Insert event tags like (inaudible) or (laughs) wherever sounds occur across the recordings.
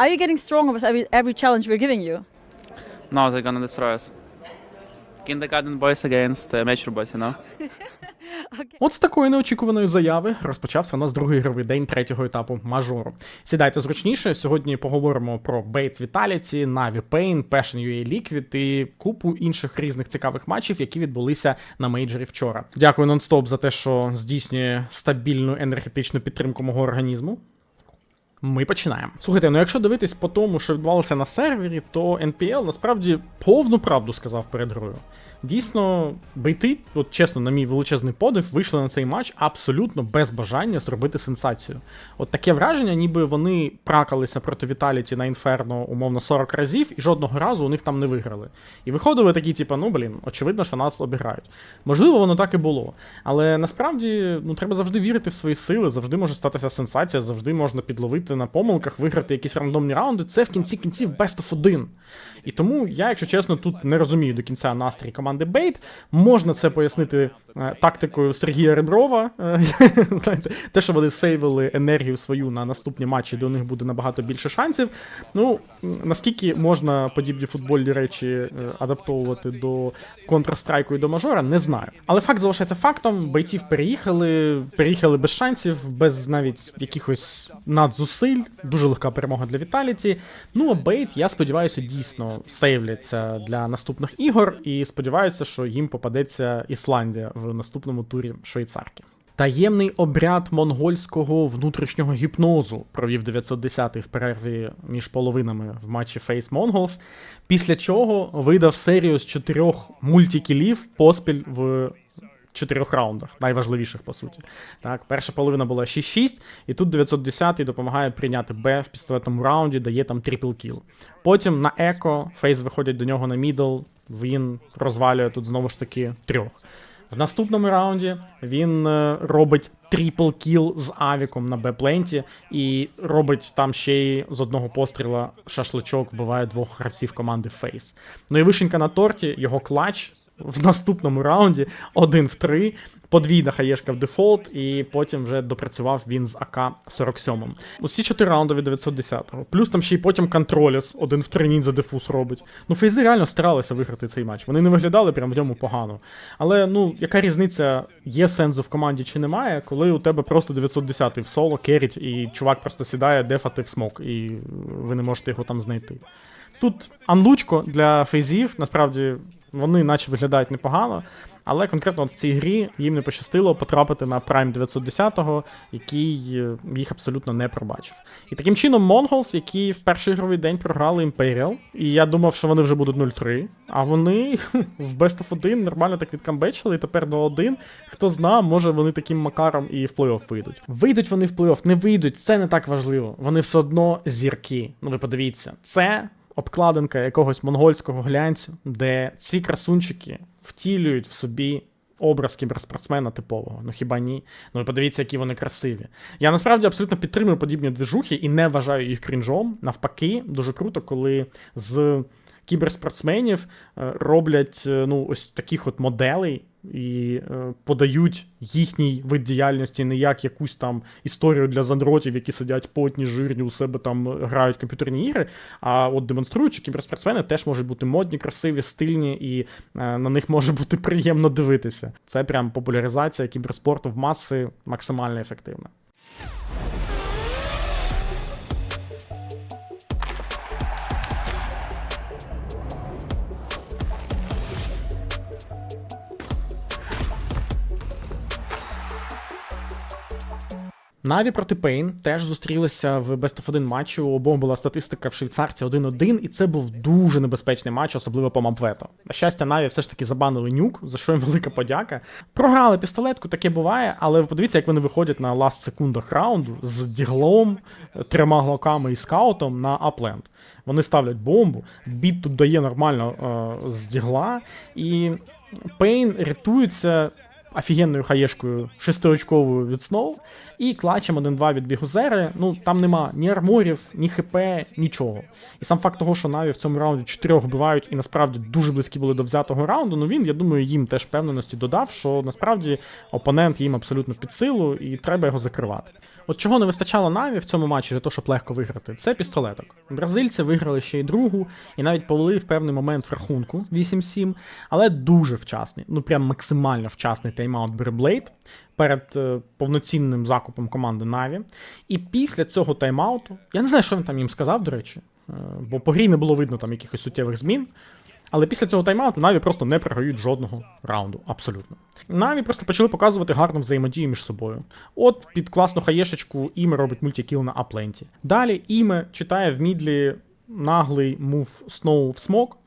Are you getting stronger with every, every challenge we're giving you? No, they're gonna destroy us. Kindergarten boys against uh, mature boys, you know? (laughs) От з такої неочікуваної заяви розпочався у нас другий ігровий день третього етапу мажору. Сідайте зручніше. Сьогодні поговоримо про Bait Vitality, Na'Vi Pain, Passion UA Liquid і купу інших різних цікавих матчів, які відбулися на мейджорі вчора. Дякую нонстоп за те, що здійснює стабільну енергетичну підтримку мого організму. Ми починаємо. Слухайте, ну якщо дивитись по тому, що відбувалося на сервері, то NPL насправді повну правду сказав перед грою. Дійсно, бейти, от чесно, на мій величезний подив, вийшли на цей матч абсолютно без бажання зробити сенсацію. От таке враження, ніби вони пракалися проти Віталіті на інферно умовно 40 разів, і жодного разу у них там не виграли. І виходили такі, типу, ну блін, очевидно, що нас обіграють. Можливо, воно так і було. Але насправді ну, треба завжди вірити в свої сили, завжди може статися сенсація, завжди можна підловити на помилках, виграти якісь рандомні раунди. Це в кінці кінців best of 1. І тому я, якщо чесно, тут не розумію до кінця настрій команди Бейт. Можна це пояснити е, тактикою Сергія Реброва. Е, (laughs) знаєте, те, що вони сейвили енергію свою на наступні матчі, де у них буде набагато більше шансів. Ну, наскільки можна подібні футбольні речі е, адаптовувати до Counter-Strike і до мажора, не знаю. Але факт залишається фактом: бейтів переїхали, переїхали без шансів, без навіть якихось надзусиль. Дуже легка перемога для Віталіті. Ну а бейт, я сподіваюся, дійсно сейвляться для наступних ігор, і сподіваюся, що їм попадеться Ісландія в наступному турі швейцарки. Таємний обряд монгольського внутрішнього гіпнозу провів 910-й в перерві між половинами в матчі Face Mongols, після чого видав серію з чотирьох мультикілів поспіль в чотирьох раундах, найважливіших по суті. Так, перша половина була 6-6, і тут 910-й допомагає прийняти Б в пістолетному раунді, дає там трипл кіл. Потім на еко Фейс виходять до нього на мідл, він розвалює тут знову ж таки трьох. В наступному раунді він е, робить трипл кіл з авіком на Б-пленті і робить там ще й з одного постріла шашличок, вбиває двох гравців команди Фейс. Ну і вишенька на торті, його клач в наступному раунді (laughs) один в три. Подвійна хаєшка в дефолт, і потім вже допрацював він з АК-47. Усі чотири раунди від 910-го. Плюс там ще й потім контроліс, один в три ніндзя дефуз робить. Ну, фейзи реально старалися виграти цей матч. Вони не виглядали прям в ньому погано. Але ну, яка різниця, є сенсу в команді чи немає, коли у тебе просто 910-й в соло керіть, і чувак просто сідає дефати в смок, і ви не можете його там знайти. Тут анлучко для фейзів, насправді вони наче виглядають непогано, але конкретно от в цій грі їм не пощастило потрапити на Prime 910-го, який е, їх абсолютно не пробачив. І таким чином Mongols, які в перший ігровий день програли Imperial, і я думав, що вони вже будуть 0-3, а вони (laughs) в Best of 1 нормально так відкамбечили, і тепер 2-1. Хто зна, може вони таким макаром і в плей-офф вийдуть. Вийдуть вони в плей-офф, не вийдуть, це не так важливо. Вони все одно зірки. Ну ви подивіться, це обкладинка якогось монгольського глянцю, де ці красунчики втілюють в собі образ кіберспортсмена типового. Ну хіба ні? Ну подивіться, які вони красиві. Я насправді абсолютно підтримую подібні движухи і не вважаю їх крінжом. Навпаки, дуже круто, коли з кіберспортсменів е, роблять е, ну, ось таких от моделей. І е, подають їхній вид діяльності не як якусь там історію для зандротів, які сидять потні, жирні у себе там грають в комп'ютерні ігри. А от демонструють, що кіберспортсмени теж можуть бути модні, красиві, стильні, і на них може бути приємно дивитися. Це прям популяризація кіберспорту в маси максимально ефективна. Наві проти Пейн теж зустрілися в Best of 1 матчі. У обох була статистика в швейцарці 1-1, і це був дуже небезпечний матч, особливо по Мампвето. На щастя, Наві все ж таки забанили нюк, за що їм велика подяка. Програли пістолетку, таке буває, але ви подивіться, як вони виходять на ласт секундах раунду з діглом, трьома глоками і скаутом на апленд. Вони ставлять бомбу, біт тут дає нормально е, з дігла, і Пейн рятується офігенною хаєшкою шестиочковою від Сноу і клатчем 1-2 від Бігузери. Ну там нема ні арморів, ні ХП, нічого. І сам факт того, що Наві в цьому раунді чотирьох вбивають і насправді дуже близькі були до взятого раунду. Ну він, я думаю, їм теж впевненості додав, що насправді опонент їм абсолютно під силу і треба його закривати. От чого не вистачало Наві в цьому матчі для того, щоб легко виграти, це пістолеток. Бразильці виграли ще й другу, і навіть повели в певний момент в рахунку 8-7, але дуже вчасний, ну прям максимально вчасний тайм-аут Берблейд перед е, повноцінним закупом команди Наві. І після цього тайм-ауту, я не знаю, що він там їм сказав, до речі, е, бо по грі не було видно там якихось суттєвих змін. Але після цього тайм-ауту Наві просто не програють жодного раунду. Абсолютно. Наві просто почали показувати гарну взаємодію між собою. От під класну хаєшечку Іме робить мультикіл на апленті. Далі Іме читає в мідлі наглий мув Сноу в смок,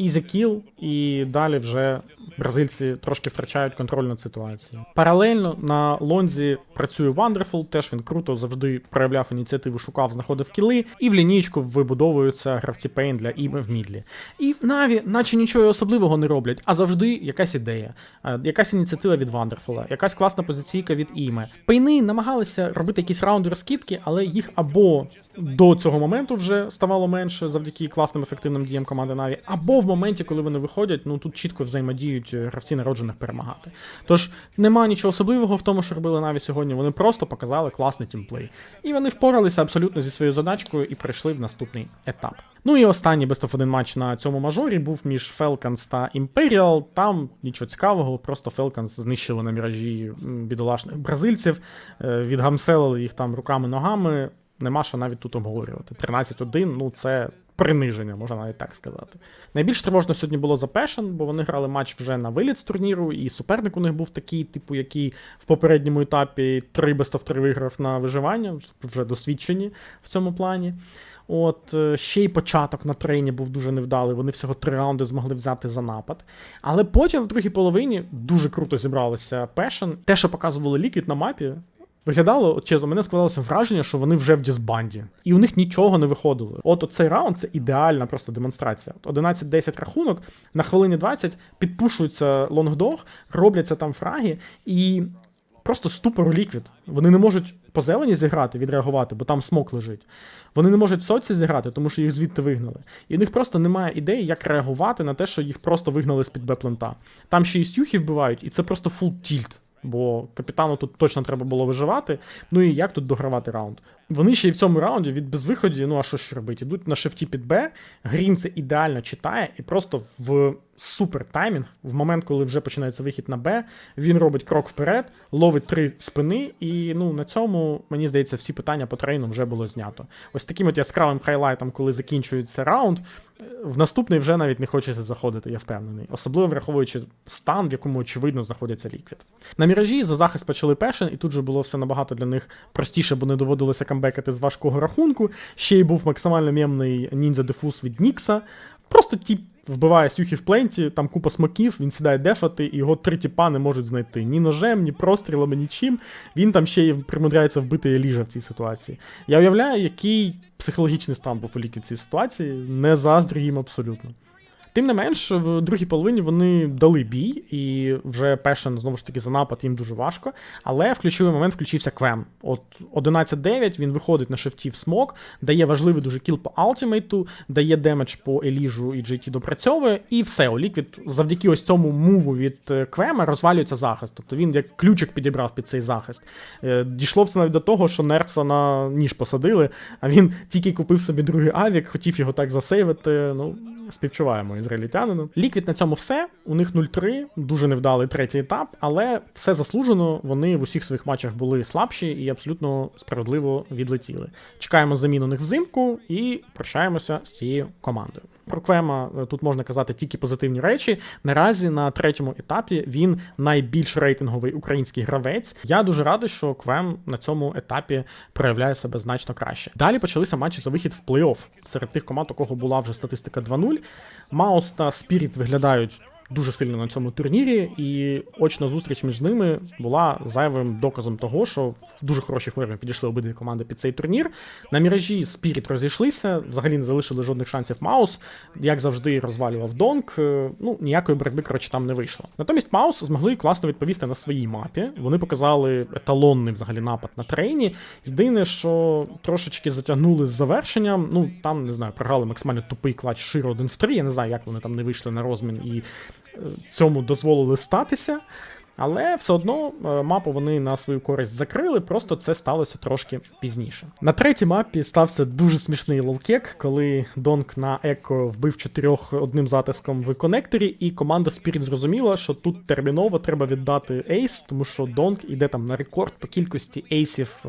ізі кіл, і далі вже бразильці трошки втрачають контроль над ситуацією. Паралельно на лонзі працює Wonderful, теж він круто завжди проявляв ініціативу, шукав, знаходив кіли, і в лінійку вибудовуються гравці Пейн для іми в мідлі. І Наві, наче нічого особливого не роблять, а завжди якась ідея, е, якась ініціатива від Вандерфула, якась класна позиційка від іме. Пейни намагалися робити якісь раунди розкидки, але їх або до цього моменту вже ставало менше завдяки класним ефективним діям команди Наві, або в моменті, коли вони виходять, ну тут чітко взаємодіють е, гравці народжених перемагати. Тож нема нічого особливого в тому, що робили Наві сьогодні. Вони просто показали класний тімплей. І вони впоралися абсолютно зі своєю задачкою і прийшли в наступний етап. Ну і останній Best of 1 матч на цьому мажорі був між Falcons та Imperial. Там нічого цікавого, просто Falcons знищили на міражі бідолашних бразильців, е, відгамселили їх там руками-ногами. Нема що навіть тут обговорювати. 13-1, ну це приниження, можна навіть так сказати. Найбільш тривожно сьогодні було за Passion, бо вони грали матч вже на виліт з турніру, і суперник у них був такий, типу, який в попередньому етапі 3 best of 3 виграв на виживання, вже досвідчені в цьому плані. От е, ще й початок на трейні був дуже невдалий. Вони всього три раунди змогли взяти за напад. Але потім в другій половині дуже круто зібралися Passion. Те, що показували Liquid на мапі, Виглядало, от чесно, мене складалося враження, що вони вже в дізбанді, і у них нічого не виходило. От цей раунд це ідеальна просто демонстрація. От 11-10 рахунок, на хвилині 20 підпушується лонгдог, робляться там фраги, і просто ступор ліквід. Вони не можуть по зелені зіграти, відреагувати, бо там смок лежить. Вони не можуть соці зіграти, тому що їх звідти вигнали. І у них просто немає ідеї, як реагувати на те, що їх просто вигнали з-під Б-плента. Там ще і стюхи вбивають, і це просто фул тільт. Бо капітану тут точно треба було виживати. Ну і як тут догравати раунд? Вони ще й в цьому раунді від безвиході, ну а що ж робити? Ідуть на шифті під Б. Грім це ідеально читає, і просто в супер таймінг, в момент, коли вже починається вихід на Б, він робить крок вперед, ловить три спини, і ну на цьому, мені здається, всі питання по трейну вже було знято. Ось таким от яскравим хайлайтом, коли закінчується раунд, в наступний вже навіть не хочеться заходити, я впевнений. Особливо враховуючи стан, в якому очевидно знаходиться ліквід. На міражі за захист почали пешен, і тут же було все набагато для них простіше, бо не доводилося камбекати з важкого рахунку. Ще й був максимально мємний ніндзя дефуз від Нікса. Просто тіп вбиває Сюхі в пленті, там купа смоків, він сідає дефати, і його три тіпа не можуть знайти. Ні ножем, ні прострілами, нічим. Він там ще й примудряється вбити Еліжа в цій ситуації. Я уявляю, який психологічний стан був у ліки в цій ситуації, не заздрю їм абсолютно. Тим не менш, в другій половині вони дали бій, і вже Пешен, знову ж таки, за напад їм дуже важко. Але в ключовий момент включився Квем. От 11-9 він виходить на шифті в смок, дає важливий дуже кіл по алтимейту, дає демедж по Еліжу і GT допрацьовує, і все. У Ліквід завдяки ось цьому муву від е, Квема розвалюється захист. Тобто він як ключик підібрав під цей захист. Е, Дійшло все навіть до того, що Нерца на ніж посадили, а він тільки купив собі другий авік, хотів його так засейвити. Ну, співчуваємо ізраїльтянину. Ліквід на цьому все. У них 0-3, дуже невдалий третій етап, але все заслужено. Вони в усіх своїх матчах були слабші і абсолютно справедливо відлетіли. Чекаємо замін у них взимку і прощаємося з цією командою. Про Квема е, тут можна казати тільки позитивні речі. Наразі на третьому етапі він найбільш рейтинговий український гравець. Я дуже радий, що Квем на цьому етапі проявляє себе значно краще. Далі почалися матчі за вихід в плей-офф серед тих команд, у кого була вже статистика 2-0. Маус та Спіріт виглядають. Дуже сильно на цьому турнірі, і очна зустріч між ними була зайвим доказом того, що в дуже хорошій формі підійшли обидві команди під цей турнір. На міражі Спіріт розійшлися, взагалі не залишили жодних шансів Маус. Як завжди, розвалював Донк. Е, Ну, ніякої боротьби, коротше, там не вийшло. Натомість Маус змогли класно відповісти на своїй мапі. Вони показали еталонний взагалі напад на трейні. Єдине, що трошечки затягнули з завершенням. Ну, там, не знаю, програли максимально тупий клач Широ 1 в 3. Я не знаю, як вони там не вийшли на розмін і цьому дозволили статися. Але все одно е, мапу вони на свою користь закрили, просто це сталося трошки пізніше. На третій мапі стався дуже смішний лолкек, коли Донк на Еко вбив чотирьох одним затиском в конекторі, і команда Spirit зрозуміла, що тут терміново треба віддати ейс, тому що Донк іде там на рекорд по кількості ейсів е,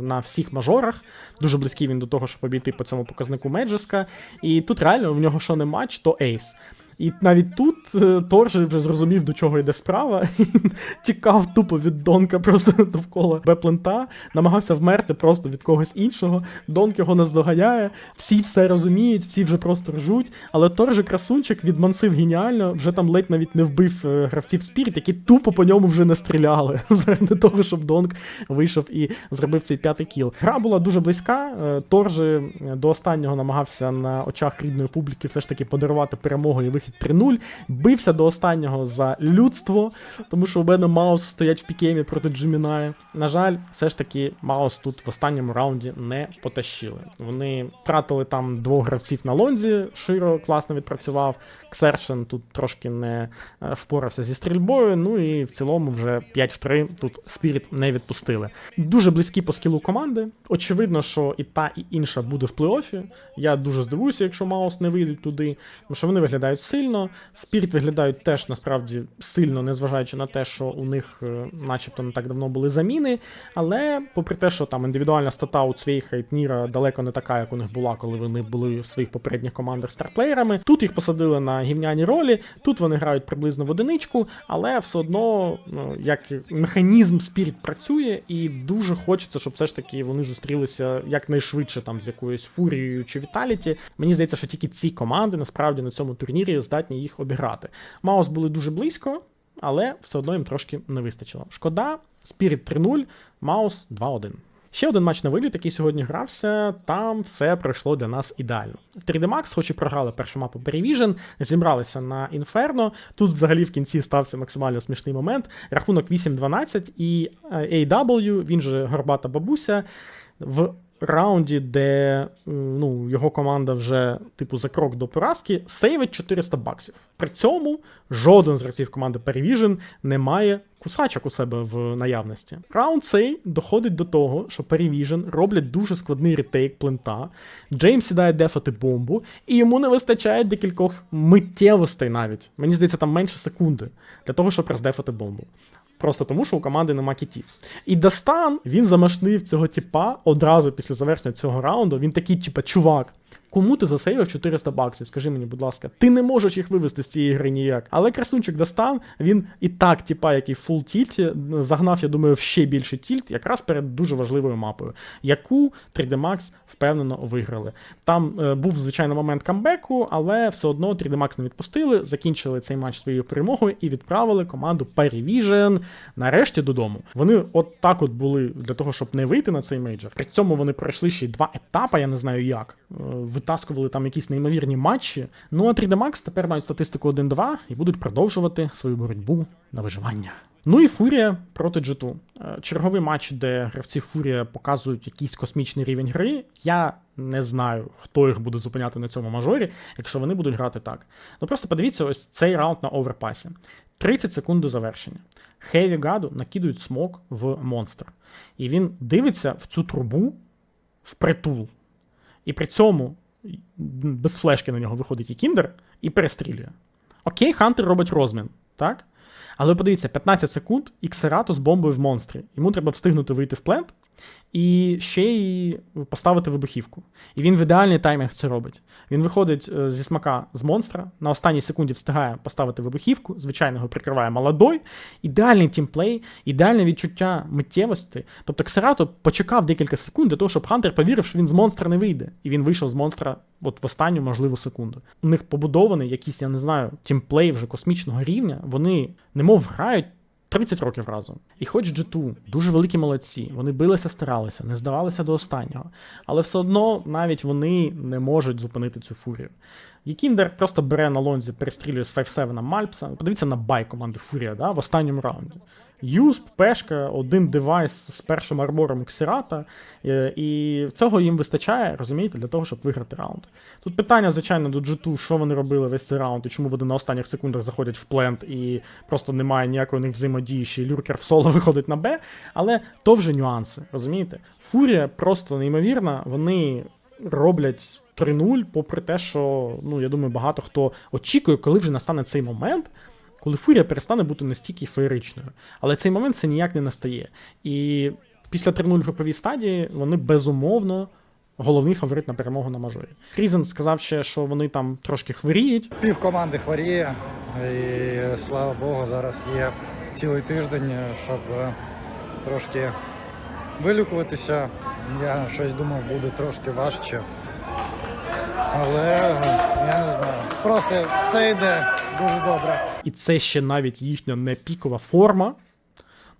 на всіх мажорах. Дуже близький він до того, щоб обійти по цьому показнику Меджеска. І тут реально в нього що не матч, то ейс. І навіть тут е, Торжі вже зрозумів, до чого йде справа. (laughs) Тікав тупо від Донка просто (laughs) довкола Беплента, намагався вмерти просто від когось іншого. Донк його наздоганяє, всі все розуміють, всі вже просто ржуть. Але Торжі красунчик відмансив геніально, вже там ледь навіть не вбив е, гравців Спіріт, які тупо по ньому вже не стріляли. (laughs) Заради того, щоб Донк вийшов і зробив цей п'ятий кіл. Гра була дуже близька. е, Торжі до останнього намагався на очах рідної публіки все ж таки подарувати перемогу і вихід 3-0. Бився до останнього за людство, тому що у мене Маус стоять в пікемі проти Джиміная. На жаль, все ж таки Маус тут в останньому раунді не потащили. Вони втратили там двох гравців на лонзі. Широ класно відпрацював. Ксершен тут трошки не е, впорався зі стрільбою. Ну і в цілому вже 5 в 3 тут Спіріт не відпустили. Дуже близькі по скілу команди. Очевидно, що і та, і інша буде в плей-офі. Я дуже здивуюся, якщо Маус не вийдуть туди, тому що вони виглядають сильно. Спіріт виглядають теж насправді сильно, незважаючи на те, що у них, е, начебто, не так давно були заміни. Але, попри те, що там індивідуальна стата у Цвейха і далеко не така, як у них була, коли вони були в своїх попередніх командах старплеєрами. Тут їх посадили на гівняні ролі, тут вони грають приблизно в одиничку, але все одно, ну, як механізм Спіріт працює, і дуже хочеться, щоб все ж таки вони зустрілися якнайшвидше там з якоюсь фурією чи Віталіті. Мені здається, що тільки ці команди насправді на цьому турнірі здатні їх обіграти. Маус були дуже близько, але все одно їм трошки не вистачило. Шкода, Спіріт 3-0, Маус 2-1. Ще один матч на виліт, який сьогодні грався, там все пройшло для нас ідеально. 3D Max, хоч і програли першу мапу Перевіжен, зібралися на Інферно. Тут взагалі в кінці стався максимально смішний момент. Рахунок 8-12, і е, AW, він же Горбата Бабуся, в раунді, де ну, його команда вже типу за крок до поразки, сейвить 400 баксів. При цьому жоден з гравців команди Perivision не має кусачок у себе в наявності. Раунд цей доходить до того, що Perivision роблять дуже складний ретейк плента. Джеймс сідає дефати бомбу, і йому не вистачає декількох миттєвостей навіть. Мені здається, там менше секунди для того, щоб роздефати бомбу. Просто тому, що у команди нема кітів. І Дастан він замашнив цього типа одразу після завершення цього раунду. Він такий, типа, чувак. Кому ти засейвив 400 баксів? Скажи мені, будь ласка, ти не можеш їх вивести з цієї гри ніяк. Але красунчик Дастан, він і так, типа, який фул тільті, загнав, я думаю, в ще більший тільт, якраз перед дуже важливою мапою, яку 3D Max впевнено виграли. Там е, був, звичайно, момент камбеку, але все одно 3D Max не відпустили, закінчили цей матч своєю перемогою і відправили команду Perivision нарешті додому. Вони от так от були для того, щоб не вийти на цей мейджор. При цьому вони пройшли ще два етапи, я не знаю як. Витаскували там якісь неймовірні матчі. Ну а 3D Max тепер мають статистику 1-2 і будуть продовжувати свою боротьбу на виживання. Ну і Фурія проти G2. Е, Черговий матч, де гравці Фурія показують якийсь космічний рівень гри. Я не знаю, хто їх буде зупиняти на цьому мажорі, якщо вони будуть грати так. Ну просто подивіться, ось цей раунд на оверпасі. 30 секунд до завершення. Хеві Гаду накидують смок в монстр. І він дивиться в цю трубу впритул. І при цьому без флешки на нього виходить і кіндер і перестрілює. Окей, Хантер робить розмін, так? Але подивіться, 15 секунд і Ксерату з бомбою в монстрі. Йому треба встигнути вийти в плент, І ще й поставити вибухівку. І він в ідеальний таймінг це робить. Він виходить е, зі смака з монстра, на останній секунді встигає поставити вибухівку, звичайно, його прикриває молодой. Ідеальний тімплей, ідеальне відчуття миттєвості. Тобто Ксерато почекав декілька секунд для того, щоб Хантер повірив, що він з монстра не вийде. І він вийшов з монстра от в останню можливу секунду. У них побудований якийсь, я не знаю, тімплей вже космічного рівня. Вони немов грають. 30 років разом. І хоч G2 дуже великі молодці, вони билися, старалися, не здавалися до останнього. Але все одно навіть вони не можуть зупинити цю фурію. Якіндер просто бере на лонзі, перестрілює з 5-7 Мальпса. Подивіться на бай команди Фурія да, в останньому раунді. Юсп, Пешка, один девайс з першим армором Ксерата, і цього їм вистачає, розумієте, для того, щоб виграти раунд. Тут питання, звичайно, до G2, що вони робили весь цей раунд, і чому вони на останніх секундах заходять в плент, і просто немає ніякої них взаємодії, ще люркер в соло (laughs) виходить на Б, але то вже нюанси, розумієте? Фурія просто неймовірна, вони роблять 3-0, попри те, що ну я думаю, багато хто очікує, коли вже настане цей момент. Коли фурія перестане бути настільки феєричною. Але цей момент це ніяк не настає. І після 3-0 в груповій стадії вони безумовно головний фаворит на перемогу на мажорі. Крізен сказав ще, що вони там трошки хворіють. Пів команди хворіє, і слава Богу, зараз є цілий тиждень, щоб е, трошки вилікуватися. Я щось думав, буде трошки важче. Але е, я не знаю. Просто все йде дуже добре. І це ще навіть їхня не пікова форма.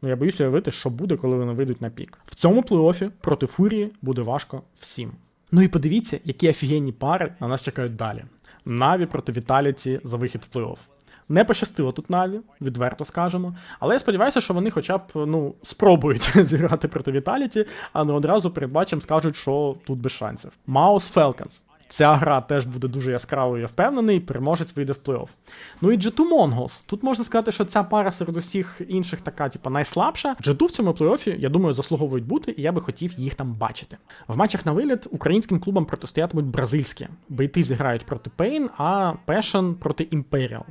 Ну, я боюся уявити, що буде, коли вони вийдуть на пік. В цьому плей-офі проти Фурії буде важко всім. Ну і подивіться, які офігенні пари на нас чекають далі. Наві проти Віталіті за вихід в плей-офф. Не пощастило тут Наві, відверто скажемо. Але я сподіваюся, що вони хоча б ну, спробують (laughs) зіграти проти Віталіті, а не одразу перед матчем скажуть, що тут без шансів. Маус Falcons. Ця гра теж буде дуже яскравою, я впевнений, переможець вийде в плей-офф. Ну і G2 Mongols. Тут можна сказати, що ця пара серед усіх інших така, типу, найслабша. G2 в цьому плей-оффі, я думаю, заслуговують бути, і я би хотів їх там бачити. В матчах на виліт українським клубам протистоятимуть бразильські. Бейти зіграють проти Пейн, а Пешен проти Imperial.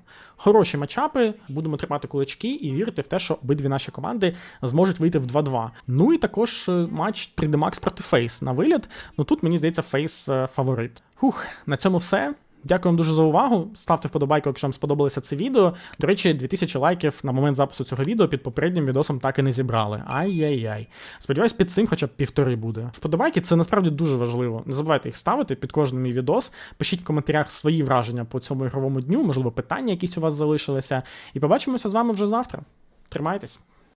Хороші матчапи, будемо тримати кулачки і вірити в те, що обидві наші команди зможуть вийти в 2-2. Ну і також е, матч 3D Max проти Фейс на виліт. Ну тут мені здається, е, фаворит. Хух, на цьому все. Дякую дуже за увагу. Ставте вподобайку, якщо вам сподобалося це відео. До речі, 2000 лайків на момент запису цього відео під попереднім відосом так і не зібрали. Ай-яй-яй. Сподіваюсь, під цим хоча б півтори буде. Вподобайки це насправді дуже важливо. Не забувайте їх ставити під кожним мій відос. Пишіть в коментарях свої враження по цьому ігровому дню, можливо, питання якісь у вас залишилися. І побачимося з вами вже завтра. Тримайтесь.